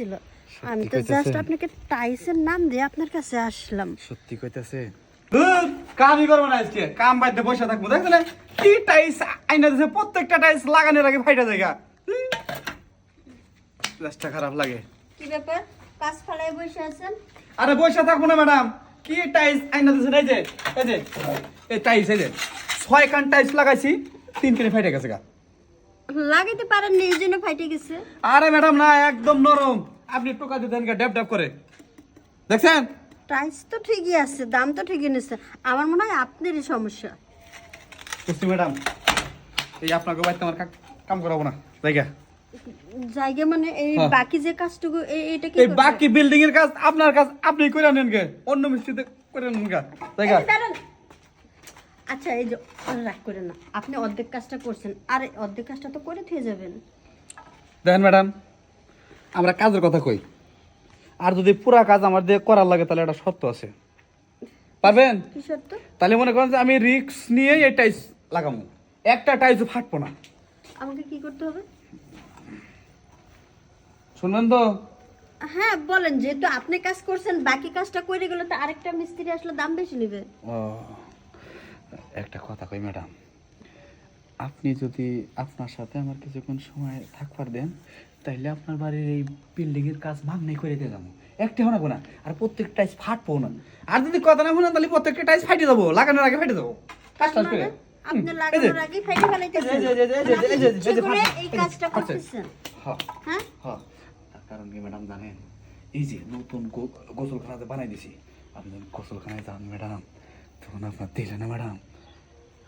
ছিল। আমি তো জাস্ট আপনাকে টাইসের নাম দিয়ে আপনার কাছে আসলাম। সত্যি কইতাছে? কামই করব না আজকে। কাম বসে থাকব দেখলে কি টাইস আইনা দিছে প্রত্যেকটা টাইস লাগানোর আগে ফাইটা জায়গা খারাপ লাগে। কি ব্যাপার? কাজ ফালায় বসে আছেন? আরে বসে থাকব না ম্যাডাম। কি টাইস আইনা দিছে এই যে এই যে এই টাইস এই যে। ছয় কান টাইস লাগাইছি তিন কিনে ফাইটে গেছে গা। লাগাইতে পারেন এই জন্য ফাইটে গেছে। আরে ম্যাডাম না একদম নরম। আপনি টোকা দিতেন ড্যাপ ড্যাপ করে। দেখছেন? প্রাইস তো ঠিকই আছে দাম তো ঠিকই নিচ্ছে আমার মনে হয় আপনারই সমস্যা। বুঝছি ম্যাডাম। এই আপনাকে বাড়িতে আমার কাম করাবো না। জায়গা। জায়গা মানে এই হ্যাঁ। বাকি যে কাজটুকু এই এটা কি এই বাকি বিল্ডিং এর কাজ আপনার কাজ আপনি করে নেন গে। অন্য মিস্ত্রিতে করে নেন গা। জায়গা। আচ্ছা এই যে রাগ করে না। আপনি অর্ধেক কাজটা করছেন আর অর্ধেক কাজটা তো করে থেকে যাবেন। দেখেন ম্যাডাম আমরা কাজের কথা কই। আর যদি পুরা কাজ আমার দিয়ে করার লাগে তাহলে একটা সত্য আছে। পারবেন? কি সত্য? তাহলে মনে করেন যে আমি রিক্স নিয়ে এই টাইস লাগাবো একটা টাইসও ফাটবো না। আমাকে কি করতে হবে? শুনবেন তো? হ্যাঁ বলেন যেহেতু আপনি কাজ করছেন বাকি কাজটা করে গেলে তো আরেকটা মিস্ত্রি আসলে দাম বেশি নেবে। ও। একটা কথা কই ম্যাডাম। আপনি যদি আপনার সাথে আমার কিছুক্ষণ সময় থাকবার দেন তাইলে আপনার বাড়ির এই বিল্ডিং এর কাজ ভাঙনাই করে দিয়ে যাব। একটা হনাবো না আর প্রত্যেক টাইস ফাটবো না। আর যদি কথা না শোনেন তাহলে প্রত্যেকটা টাইস ফাইটে যাব লাগানোর আগে ফাইটে যাব কাজ টাজ করে হ্যাঁ? কারণ কি ম্যাডাম জানেন? এই যে নতুন গোসলখানাতে বানাই দিছি। আপনি গোসলখানায় যান ম্যাডাম তখন আপনার দিলে না ম্যাডাম?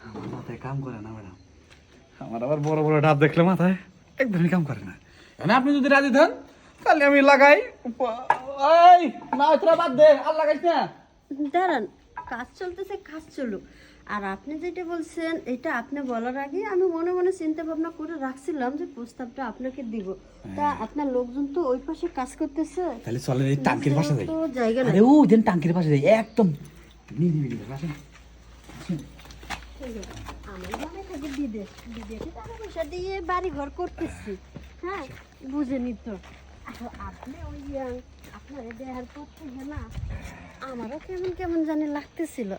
আমার মাথায় কাম করে না ম্যাডাম। আমার আবার বড় বড় ডাব দেখলে মাথায়। একদমই কাম করে না। মানে আপনি যদি রাজি দেন তাহলে আমি লাগাই। এই না তোরা বাদ দে আর লাগাইস না। দাঁড়ান কাজ চলতেছে কাজ চলুক। আর আপনি যেটা বলছেন এটা আপনি বলার আগে আমি মনে মনে চিন্তা ভাবনা করে রাখছিলাম যে প্রস্তাবটা আপনাকে দিব। তা আপনার লোকজন তো ওই পাশে কাজ করতেছে। তাহলে চলেন এই টাঙ্কির পাশে যাই। তো জায়গা আরে ও দেন টাঙ্কির পাশে যাই একদম নিরিবিলি আসেন ঠিক আছে। আমার বিদেশ বিদেশে টাকা পয়সা দিয়ে বাড়ি ঘর করতেছি হ্যাঁ বুঝেনি তো আপনি ওই আপনার দেহার পর থেকে না আমারও কেমন কেমন জানি লাগতেছিল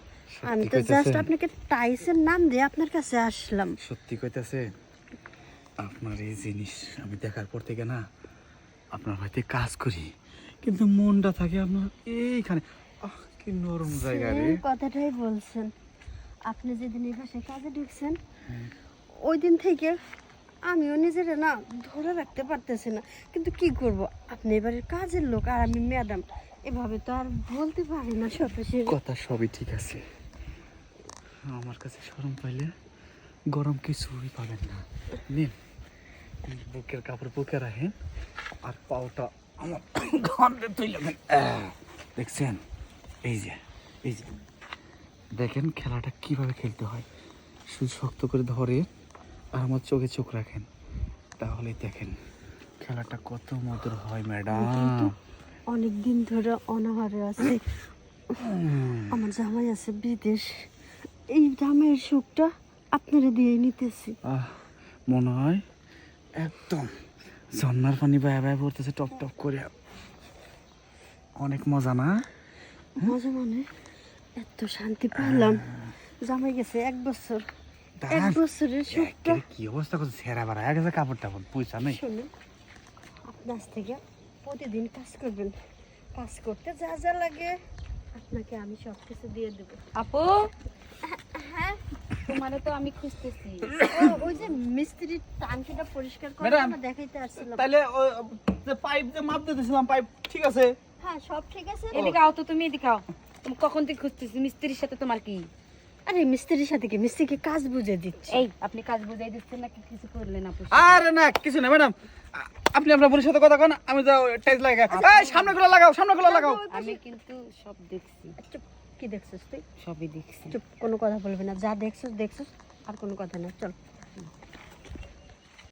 আমি তো জাস্ট আপনাকে টাইসের নাম দিয়ে আপনার কাছে আসলাম। সত্যি কইতাছে আপনার এই জিনিস আমি দেখার পর থেকে না আপনার বাড়িতে কাজ করি কিন্তু মনটা থাকে আপনার এইখানে। কি নরম জায়গা রে। কথাটাই বলছেন। আপনি যেদিন এই ভাষায় কাজে ঢুকছেন ওই দিন থেকে আমিও নিজের না ধরে রাখতে পারতেছি না। কিন্তু কি করব? আপনি এবারের কাজের লোক আর আমি ম্যাডাম এভাবে তো আর বলতে পারি না সরাসরি কথা সবই ঠিক আছে। আমার কাছে সরম পাইলে গরম কিছুই পাবেন না। নিন বুকের কাপড় বুকে রাখেন আর পাওটা আমার ঘন্টে তুলে দেখছেন? এই যে এই যে। দেখেন খেলাটা কীভাবে খেলতে হয়। শুধু শক্ত করে ধরে আর আমার চোখে চোখ রাখেন। তাহলে দেখেন খেলাটা কত মধুর হয় ম্যাডাম। অনেক দিন ধরে অনাহারে আছে। আমার জামাই আছে বিদেশ। এই জামাইয়ের সুখটা আপনারা দিয়ে নিতেছি। মনে হয় একদম ঝর্নার পানি বায়া বায়া পড়তেছে টপ টপ করে। অনেক মজা না? মজা মানে এত শান্তি পেলাম জামাই গেছে এক বছর। এক বছরের সুখটা কি অবস্থা করছে? ছেঁড়া বাড়া গেছে কাপড় টাপড় পয়সা নেই। শুনুন আপনি থেকে প্রতিদিন কাজ করবেন। কাজ করতে যা যা লাগে আপনাকে আমি সব কিছু দিয়ে দেবো। আপু? হ্যাঁ? তোমারে তো আমি খুঁজতেছি। ওই যে মিস্ত্রির টাঙ্কিটা পরিষ্কার করে আমরা দেখাইতে আসছিলাম তাহলে পাইপ যে মাপ দিতেছিলাম পাইপ ঠিক আছে? হ্যাঁ সব ঠিক আছে। এদিকে আও তো তুমি এদিকে আও। তুমি কখন থেকে খুঁজতেছি? মিস্ত্রির সাথে তোমার কি? আরে মিস্ত্রির সাথে কি? মিস্ত্রিকে কাজ বুঝে দিচ্ছি? এই আপনি কাজ বুঝাই দিচ্ছেন নাকি কিছু করলেন আপু? আরে না কিছু না ম্যাডাম। আপনি আপনার বোনের সাথে কথা কন আমি যাও টাইস লাগাই। এই সামনে গুলো লাগাও সামনে গুলো লাগাও। আমি কিন্তু সব দেখছি। চুপ কি দেখছিস তুই? সবই দেখছি। চুপ কোনো কথা বলবি না। যা দেখছিস দেখছিস আর কোনো কথা না। চল।